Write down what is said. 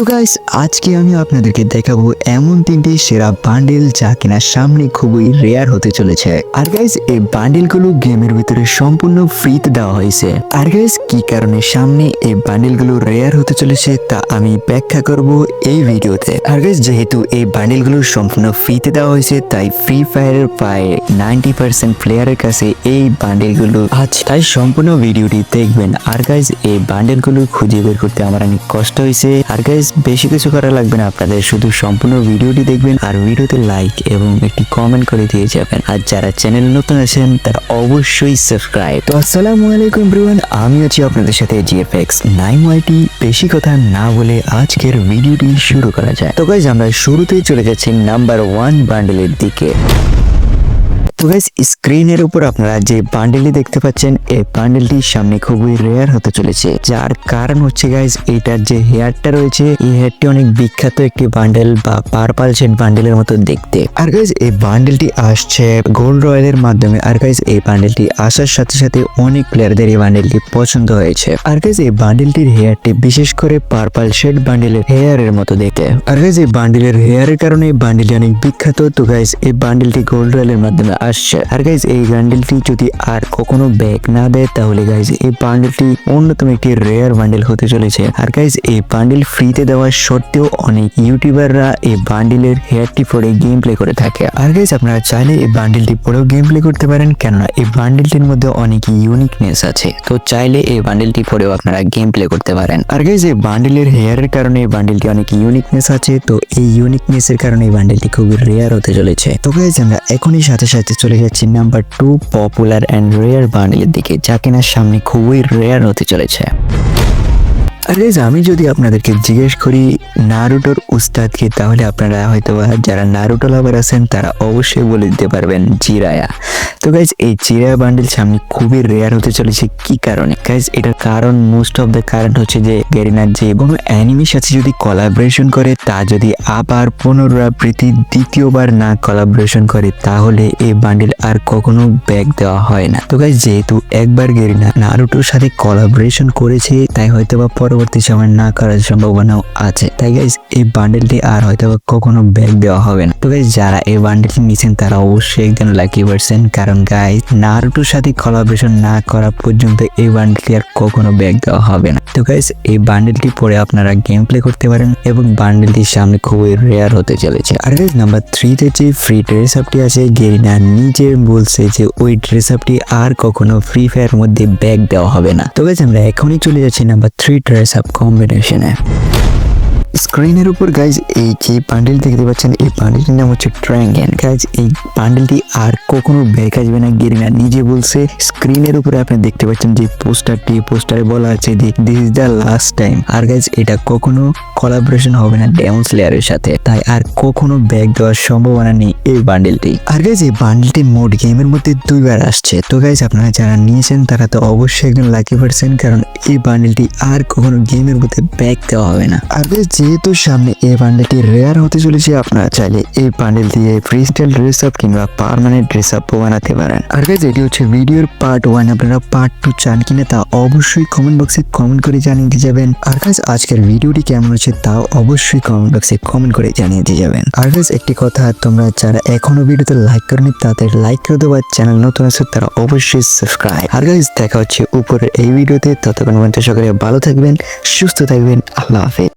তো গাইস আজকে আমি আপনাদেরকে দেখাবো এমন তিনটি সেরা বান্ডেল যা কিনা সামনে খুবই রেয়ার হতে চলেছে। আর গাইস এই বান্ডেলগুলো গেমের ভিতরে সম্পূর্ণ ফ্রিতে দেওয়া হয়েছে। আর গাইস কি কারণে সামনে এই বান্ডেলগুলো রেয়ার হতে চলেছে তা আমি ব্যাখ্যা করব এই ভিডিওতে। আর গাইস যেহেতু এই বান্ডেলগুলো সম্পূর্ণ ফ্রিতে দেওয়া হয়েছে, তাই ফ্রি ফায়ারের প্রায় নাইনটি পার্সেন্ট প্লেয়ারের কাছে এই বান্ডেলগুলো আছে। তাই সম্পূর্ণ ভিডিওটি দেখবেন। আর গাইস এই বান্ডেলগুলো খুঁজে বের করতে আমার অনেক কষ্ট হয়েছে। আর বেশি কিছু করা লাগবে না। আপনাদের শুধু সম্পূর্ণ ভিডিওটি দেখবেন আর ভিডিওতে লাইক এবং একটি কমেন্ট করে দিয়ে যাবেন। আর যারা চ্যানেল নতুন আছেন, তারা অবশ্যই সাবস্ক্রাইব তো আসসালামু আলাইকুম এভরিওয়ান আমি আছি আপনাদের সাথে জিএফএক্স নাইন ওয়াইটি বেশি কথা না বলে আজকের ভিডিওটি শুরু করা যায়। তো গাইজ আমরা শুরুতেই চলে যাচ্ছি নাম্বার ওয়ান বান্ডেলের দিকে। তো গাইস স্ক্রিনের উপর আপনারা যে বান্ডেলটি দেখতে পাচ্ছেন, এই বান্ডেলটি সামনে খুবই রেয়ার হতে চলেছে। যার কারণ হচ্ছে গাইস এইটার যে হেয়ারটা রয়েছে, এই হেয়ারটি অনেক বিখ্যাত একটি বান্ডেল বা পার্পাল শেড বান্ডেলের মতো দেখতে। আর গাইস এই বান্ডেলটি আসছে গোল্ড রয়্যালের মাধ্যমে। আর গাইস এই বান্ডেলটি আসার সাথে সাথে অনেক প্লেয়ারদের এই বান্ডেলটি পছন্দ হয়েছে। আর গাইস এই বান্ডেলটির হেয়ারটি বিশেষ করে পার্পাল শেড বান্ডেলের হেয়ারের মতো দেখতে। আর গাইস এই বান্ডেলের হেয়ারের কারণে এই বান্ডেলটি অনেক বিখ্যাত। তো গাইস এই বান্ডেলটি গোল্ড রয়্যালের মাধ্যমে আসছে আর গাইজ এই বান্ডেলটি যদি আর কখনো ব্যাক না দেয় তাহলে গাইজ এই বান্ডেলটি অন্যতম একটি রেয়ার বান্ডেল হতে চলেছে আর গাইজ এই বান্ডেল ফ্রিতে দেওয়ার সত্ত্বেও অনেক ইউটিউবাররা এই বান্ডেলের হেয়ারটি পরে গেম প্লে করে থাকে আর গাইজ আপনারা চাইলে এই বান্ডেলটি পরেও গেম প্লে করতে পারেন কেননা এই বান্ডেলটির মধ্যে অনেক ইউনিকনেস আছে তো চাইলে এই বান্ডেলটি পরেও আপনারা গেম প্লে করতে পারেন আর গাইজ এই বান্ডেলের হেয়ারের কারণে এই বান্ডেলটি অনেক ইউনিকনেস আছে তো এই ইউনিকনেসের কারণে এই বান্ডেলটি খুবই রেয়ার হতে চলেছে তো গাইজ আমরা এখনই সাথে সাথে চলে যাচ্ছি number two popular and rare বার্নিলের দিকে, যা কিনা সামনে খুবই রেয়ার হতে চলেছে। আর guys, আমি যদি আপনাদেরকে জিজ্ঞেস করি নারুটোর উস্তাদকে তাহলে আপনারা হয়তো যারা নারুটো লাভার আছেন তারা অবশ্যই বলে দিতে পারবেন জিরায়া। তো গাইজ এই জিরায়া বান্ডেল সামনে খুবই রেয়ার হতে চলেছে। কি কারণে? গাইজ এটার কারণ মোস্ট অফ দ্য কারণ হচ্ছে যে গেরিনার যে এবং অ্যানিমির সাথে যদি কলাবরেশন করে তা যদি আবার পুনরাবৃত্তি দ্বিতীয়বার না কলাবরেশন করে তাহলে এই বান্ডেল আর কখনো ব্যাক দেওয়া হয় না। তো গাইজ যেহেতু একবার গেরিনা নারুটোর সাথে কলাবরেশন করেছে তাই হয়তো বা পরবর্তী সময় না করার সম্ভাবনাও আছে। তাই গাইজ এই বান্ডেলটি আর হয়তো কখনো ব্যাক দেওয়া হবে না। তো গাইজ যারা এই বান্ডেলটি নিছেন, তারা অবশ্যই একজন লাকি পার্সন কারণ গাইজ নারুটোর সাথে কলাবরেশন না করা পর্যন্ত এই বান্ডেলটি আর কখনো ব্যাক দেওয়া হবে না। তো গাইজ এই বান্ডেলটি পরে আপনারা গেম প্লে করতে পারেন এবং বান্ডেলটির সামনে খুবই রেয়ার হতে চলেছে। আর গাইজ নাম্বার থ্রিতে যে ফ্রি ড্রেস আপটি আছে, গেরিনা নিজে বলছে যে ওই ড্রেস আপটি আর কখনো ফ্রি ফায়ার মধ্যে ব্যাক দেওয়া হবে না। তো গাইজ আমরা এখনই চলে যাচ্ছি নাম্বার থ্রি ড্রেস আপ কম্বিনেশনে স্ক্রিনের উপর গাইজ এই যে বান্ডেল দেখতে পাচ্ছেন এই বান্ডেলটির নাম হচ্ছে ট্র্যাঙ্গেন গাইজ এই বান্ডেলটি আর কখনো ব্যাক আসবে না গেরিনা নিজে বলছে স্ক্রিনের উপরে আপনি দেখতে পাচ্ছেন যে পোস্টারটি পোস্টারে বলা আছে যে this is the last time R guys এটা কখনো কোলাবোরেশন হবে না ডেমন স্লেয়ারের সাথে। তাই আর কখনো ব্যাক দেওয়ার সম্ভাবনা নেই এই বান্ডেলটি আর গাইজ এই বান্ডেলটি মোড গেমের মধ্যে দুইবার আসছে। তো গাইজ আপনারা যারা নিয়েছেন তারা তো অবশ্যই একজন লাকি পার্সন কারণ এই বান্ডেলটি আর কখনো গেমের মধ্যে ব্যাক দেওয়া হবে না। আর guys, যেহেতু সামনে এই বান্ডেলটি রেয়ার হতে চলেছে, আপনারা চাইলে এই বান্ডেল দিয়ে ফ্রি স্টাইল ড্রেস আপ কিংবা পার্মানেন্ট ড্রেস আপ বানাতে পারেন। আর গাইজ এটি হচ্ছে ভিডিওর পার্ট ওয়ান আপনারা পার্ট টু চান কিনা তা অবশ্যই কমেন্ট বক্সে কমেন্ট করে জানিয়ে দিয়ে যাবেন। আর গাইজ আজকের ভিডিওটি কেমন হচ্ছে তাও অবশ্যই কমেন্ট বক্সে কমেন্ট করে জানিয়ে দিয়ে যাবেন। আর গাইজ একটি কথা, তোমরা যারা এখনও ভিডিওতে লাইক করেনি, তাদের লাইক করে দেওয়ার চ্যানেল নতুন আছে, তারা অবশ্যই সাবস্ক্রাইব আর গাইজ দেখা হচ্ছে উপরের এই ভিডিওতে ততক্ষণ পর্যন্ত সকলে ভালো থাকবেন, সুস্থ থাকবেন, আল্লাহ হাফেজ।